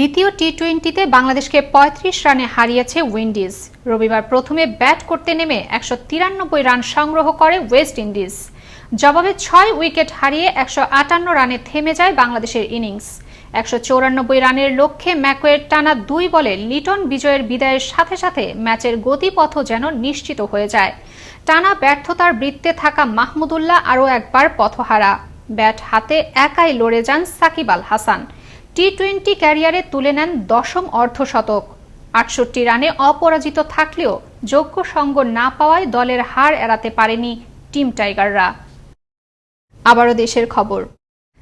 দ্বিতীয় টি টোয়েন্টিতে বাংলাদেশকে পঁয়ত্রিশ রানে হারিয়েছে উইন্ডিজ। রবিবার প্রথমে ব্যাট করতে নেমে একশো তিরানব্বই রান সংগ্রহ করে ওয়েস্ট ইন্ডিজ। জবাবে ছয় উইকেট হারিয়ে একশো আটান্ন রানে থেমে যায় বাংলাদেশের ইনিংস। একশো রানের লক্ষ্যে ম্যাকওয়ের টানা দুই বলে লিটন বিজয়ের বিদায়ের সাথে সাথে ম্যাচের গতিপথও যেন নিশ্চিত হয়ে যায়। টানা ব্যর্থতার বৃত্তে থাকা মাহমুদুল্লাহ আরও একবার পথহারা। ব্যাট হাতে একাই লড়ে যান সাকিব আল হাসান। টি টোয়েন্টি ক্যারিয়ারে তুলে নেন দশম অর্ধশতক। আটষট্টি রানে অপরাজিত থাকলেও যোগ্য সঙ্গ না পাওয়ায় দলের হার এড়াতে পারেনি টিম টাইগাররা। আবারও দেশের খবর।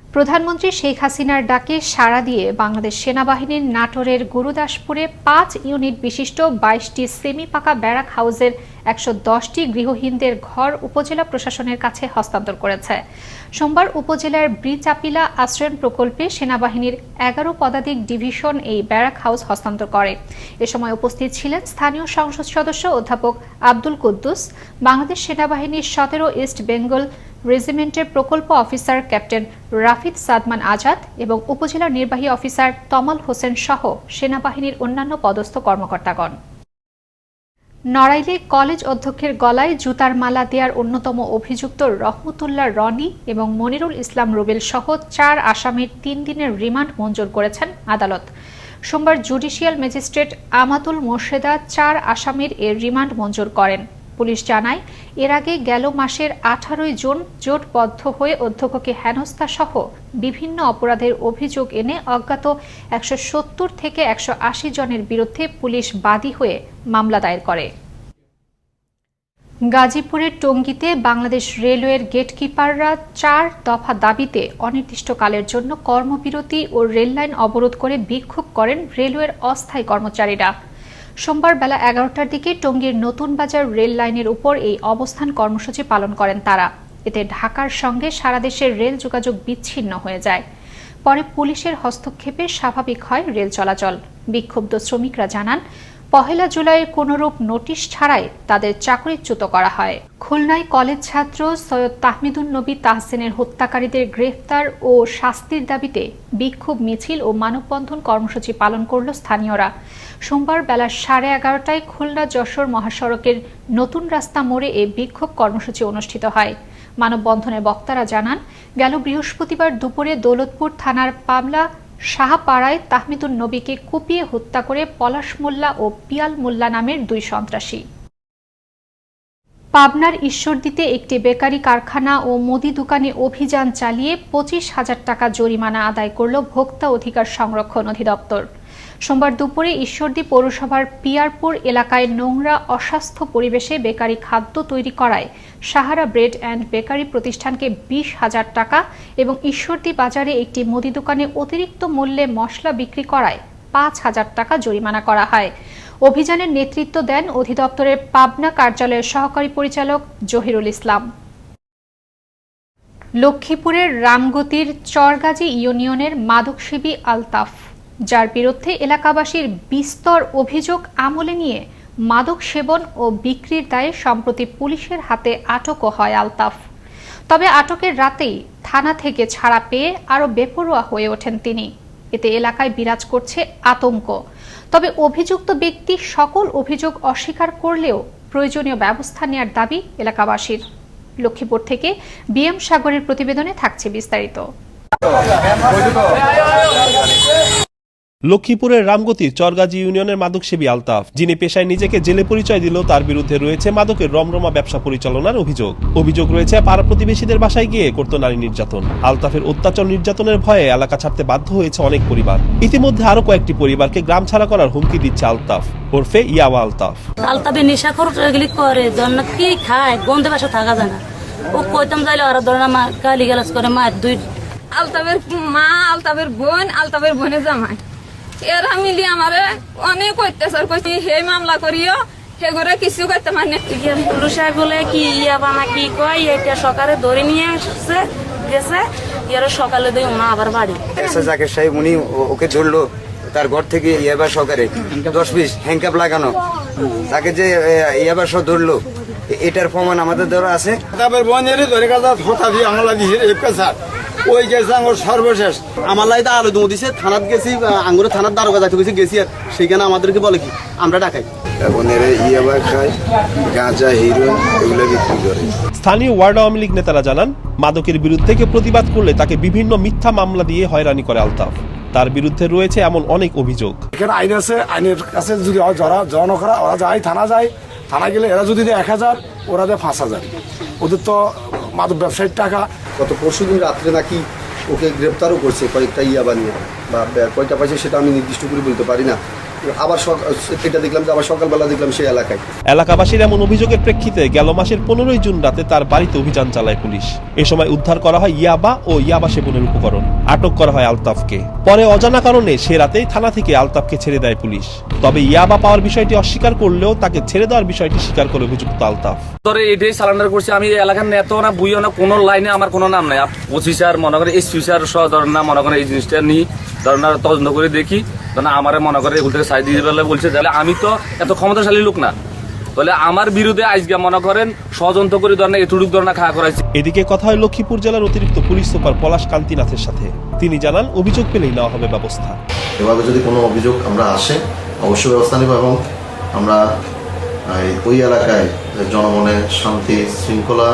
প্রধানমন্ত্রী শেখ হাসিনার ডাকে সাড়া দিয়ে বাংলাদেশ সেনাবাহিনীর নাটোরের গুরুদাসপুরে পাঁচ ইউনিট বিশিষ্ট বাইশটি সেমি পাকা ব্যারাক হাউসের একশো দশটি গৃহহীনদের ঘর উপজেলা প্রশাসনের কাছে হস্তান্তর করেছে। সোমবার উপজেলার ব্রিচাপিলা আশ্রয়ণ প্রকল্পে সেনাবাহিনীর এগারো পদাতিক ডিভিশন এই ব্যারাক হাউস হস্তান্তর করে। এ সময় উপস্থিত ছিলেন স্থানীয় সংসদ সদস্য অধ্যাপক আব্দুল কুদ্দুস, বাংলাদেশ সেনাবাহিনীর সতেরো ইস্ট বেঙ্গল রেজিমেন্টের প্রকল্প অফিসার ক্যাপ্টেন রাফিদ সাদমান আজাদ এবং উপজেলা নির্বাহী অফিসার তমাল হোসেন সহ সেনাবাহিনীর অন্যান্য পদস্থ কর্মকর্তাগণ। নড়াইলে কলেজ অধ্যক্ষের গলায় জুতার মালা দেওয়ার অন্যতম অভিযুক্ত রহমতুল্লাহ রনি এবং মনিরুল ইসলাম রুবেল সহ চার আসামির তিন দিনের রিমান্ড মঞ্জুর করেছেন আদালত। সোমবার জুডিশিয়াল ম্যাজিস্ট্রেট আমাতুল মোর্শেদা চার আসামির এর রিমান্ড মঞ্জুর করেন। পুলিশ জানায়, এর আগে গেল মাসের আঠারোই জুন জোটবদ্ধ হয়ে অধ্যক্ষকে হেনস্থা সহ বিভিন্ন অপরাধের অভিযোগ এনে অজ্ঞাত একশো সত্তর থেকে একশো আশি জনের বিরুদ্ধে পুলিশ বাদী হয়ে মামলা দায়ের করে। গাজীপুরের টঙ্গীতে বাংলাদেশ রেলওয়ের গেটকিপাররা চার দফা দাবিতে অনির্দিষ্টকালের জন্য কর্মবিরতি ও রেললাইন অবরোধ করে বিক্ষোভ করেন রেলওয়ের অস্থায়ী কর্মচারীরা। সোমবার বেলা এগারোটার দিকে টঙ্গীর নতুন বাজার রেল লাইনের উপর এই অবস্থান কর্মসূচি পালন করেন তারা। এতে ঢাকার সঙ্গে সারা দেশের রেল যোগাযোগ বিচ্ছিন্ন হয়ে যায়। পরে পুলিশের হস্তক্ষেপে স্বাভাবিক হয় রেল চলাচল। বিক্ষুব্ধ শ্রমিকরা জানান পহেলা জুলাইয়ের কোনরূপ নোটিশ ছাড়াই তাদের চাকরিচ্যুত করা হয়। খুলনায় কলেজ ছাত্র সৈয়দ তাহমিদুন নবী তাহসিনের হত্যাকারীদের গ্রেফতার ও শাস্তির দাবিতে বিক্ষোভ মিছিল ও মানববন্ধন কর্মসূচি পালন করল স্থানীয়রা। সোমবার বেলা সাড়ে এগারোটায় খুলনা যশোর মহাসড়কের নতুন রাস্তা মোড়ে এই বিক্ষোভ কর্মসূচি অনুষ্ঠিত হয়। মানববন্ধনে বক্তারা জানান, গেল বৃহস্পতিবার দুপুরে দৌলতপুর থানার পাবলা শাহপাড়ায় তাহমিদুন নবীকে কুপিয়ে হত্যা করে পলাশ মোল্লা ও পিয়াল মোল্লা নামের দুই সন্ত্রাসী। পাবনার ঈশ্বরদীতে একটি বেকারি কারখানা ও মুদি দোকানে অভিযান চালিয়ে পঁচিশ হাজার টাকা জরিমানা আদায় করল ভোক্তা অধিকার সংরক্ষণ অধিদপ্তর। সোমবার দুপুরে ঈশ্বরদী পৌরসভার পিয়ারপুর এলাকায় নোংরা, অস্বাস্থ্য পরিবেশে বেকারি খাদ্য তৈরি করায় সাহারা ব্রেড অ্যান্ড বেকারি প্রতিষ্ঠানকে বিশ হাজার টাকা এবং ঈশ্বরদী বাজারে একটি মুদি দোকানে অতিরিক্ত মূল্যে মশলা বিক্রি করায় পাঁচ হাজার টাকা জরিমানা করা হয়। অভিযানের নেতৃত্ব দেন অধিদপ্তরের পাবনা কার্যালয়ের সহকারী পরিচালক জহিরুল ইসলাম। লক্ষ্মীপুরের রামগতির চরগাজী ইউনিয়নের মাদকসেবী আলতাফ। যার বিরুদ্ধে এলাকাবাসীর বিস্তর অভিযোগ আমলে নিয়ে মাদক সেবন ও বিক্রির দায়ে সম্প্রতি পুলিশের হাতে আটকও হয় আলতাফ। তবে আটকের রাতেই থানা থেকে ছাড়া পেয়ে আরও বেপরোয়া হয়ে ওঠেন তিনি। এতে এলাকায় বিরাজ করছে আতঙ্ক। তবে অভিযুক্ত ব্যক্তি সকল অভিযোগ অস্বীকার করলেও প্রয়োজনীয় ব্যবস্থা নেওয়ার দাবি এলাকাবাসীর। লক্ষ্মীপুর থেকে বিএম সাগরের প্রতিবেদনে থাকছে বিস্তারিত। লক্ষ্মীপুরের রামগতি চরগাজী ইউনিয়নের মাদকসেবী আলতাফ যিনি পেশায় নিজেকে জেলে পরিচয় দিল তার বিরুদ্ধে রয়েছে মাদকের রমরমা ব্যবসা পরিচালনার অভিযোগ। অভিযোগ রয়েছে পাড়া প্রতিবেশীদের বাসায় গিয়ে করত নারী নির্যাতন। আলতাফের অত্যাচার নির্যাতনের ভয়ে এলাকা ছাড়তে বাধ্য হয়েছে অনেক পরিবার। ইতিমধ্যে আরও কয়েকটি পরিবারকে গ্রাম ছাড়া করার হুমকি দিচ্ছে আলতাফ। ওরফে ইয়াওয়া আলতাফ। আলতাবে নেশা খরচ করে কি খায় গন্ধে বাসা থাকা যায় না। ও কইতাম যাইলে ওরা ধরেন মা গালি গালাজ করে মায়ের দুই আলতাবের মা আলতাবের বোন আলতাবের বোনের জামাই। এরা মিলি আমারে অনেক অত্যাচার করছি। হে মামলা করিও হে করে কিছু করতে মানে পুলিশে বলে কি ইয়া বানা কি কয় এটা সকালে ধরে নিয়ে আসছে গেছে ইয়ার সকালে দিই মা আবার বাড়ি। এসে জাকির সাহেব উনি ও- ওকে ধরলো তার ঘর থেকে ইয়াবা সহকারে দশ বিশ হ্যাংকাপ লাগানো। তাকে যে ইয়াবা সহ ধরলো এটার প্রমাণ আমাদের দ্বারা আছে। তারপর বনের ধরে কাজা হতা দিয়ে আমলা দিয়ে এক কাছা। ওই গেছে আঙুর সর্বশেষ। আমার লাই তো আলু দুমো দিছে থানাত গেছি আঙ্গুরে থানার দ্বারকা যাইতে গেছি গেছি আর সেইখানে আমাদেরকে বলে কি আমরা ডাকাই। এখন এরা ইয়াবা খায় গাঁজা হিরোইন এগুলো বিক্রি করে। স্থানীয় ওয়ার্ড আওয়ামী লীগ নেতারা জানান মাদকের বিরুদ্ধে কেউ প্রতিবাদ করলে তাকে বিভিন্ন মিথ্যা মামলা দিয়ে হয়রানি করে আলতাফ। তার বিরুদ্ধে রয়েছে এমন অনেক অভিযোগ। এখানে আইন আছে আইনের কাছে যদি যারা জড়ানো করা ওরা যায় থানা যায় থানা গেলে এরা যদি এক হাজার ওরা দেয় পাঁচ হাজার। ওদের তো মাদক ব্যবসায়ীর টাকা গত পরশু দিন রাত্রে নাকি ওকে গ্রেপ্তারও করছে কয়েকটা ইয়াবা নিয়ে বা কয়টা পাইছে সেটা আমি নির্দিষ্ট করে বলতে পারি না। আবার এটা দেখলাম যে আবার সকালবেলা দেখলাম সেই এলাকায়। এলাকাবাসীর এমন অভিযোগের প্রেক্ষিতে গেল মাসের পনেরোই জুন রাতে তার বাড়িতে অভিযান চালায় পুলিশ। এ সময় উদ্ধার করা হয় ইয়াবা ও ইয়াবা সেবনের উপকরণ। আটক করা হয় আলতাফকে। পরে অজানা কারণে সে রাতেই থানা থেকে আলতাফকে ছেড়ে দেয় পুলিশ। তবে ইয়াবা পাওয়ার বিষয়টি অস্বীকার করলেও তাকে ছেড়ে দেওয়ার বিষয়টি স্বীকার করে অভিযুক্ত আলতাফ। ধরে এটাই সালান্ডার করছি, আমি এলাকার নেতা না, বুইও না, কোনো লাইনে আমার কোনো নাম নাই। ওসি স্যার মনে করেন এসপি স্যার সহ ধরেন না, মনে করেন এই জিনিসটা নিই ধরেন তদন্ত করে দেখি। ধরেন আমার মনে করে এগুলো থেকে সাইড দিয়ে বলছে। তাহলে আমি তো এত ক্ষমতাশালী লোক না। তাহলে আমার বিরুদ্ধে আজকে মনে করেন ষড়যন্ত্র করে ধরেন এটুটুক ধরনের খাওয়া করাইছে। এদিকে কথা হয় লক্ষ্মীপুর জেলার অতিরিক্ত পুলিশ সুপার পলাশ কান্তিনাথের সাথে। তিনি জানান অভিযোগ পেলেই নেওয়া হবে ব্যবস্থা। এভাবে যদি কোনো অভিযোগ আমরা আসে অবশ্যই ব্যবস্থা নেব এবং আমরা ওই এলাকায় যে জনমনের শান্তি শৃঙ্খলা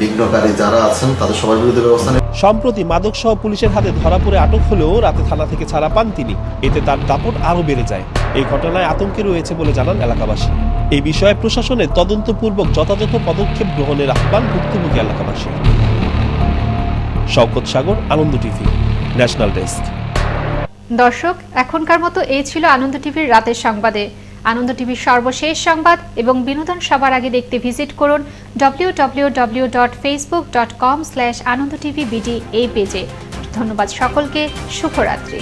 বিঘ্নকারী যারা আছেন তাদের সবার বিরুদ্ধে ব্যবস্থা নেব। সম্প্রতি মাদক সহ পুলিশের হাতে ধরা পড়ে আটক হলেও রাতে থানা থেকে ছাড়া পান তিনি। এতে তার দাপট আরও বেড়ে যায়। এই ঘটনায় আতঙ্কে রয়েছে বলে জানান এলাকাবাসী। এই বিষয়ে প্রশাসনের তদন্তপূর্বক যথাযথ পদক্ষেপ গ্রহণের আহ্বান ভুক্তভোগী এলাকাবাসী Shawkat Sagar, Ananda TV, national desk. দর্শক, এখনকার মতো এই ছিল আনন্দ টিভির রাতের সংবাদে। আনন্দ টিভির সর্বশেষ সংবাদ এবং বিনোদন সবার আগে দেখতে ভিজিট করুন W W dot Facebook dot com slash Ananda TV BD এই পেজে। ধন্যবাদ সকলকে, শুভরাত্রি।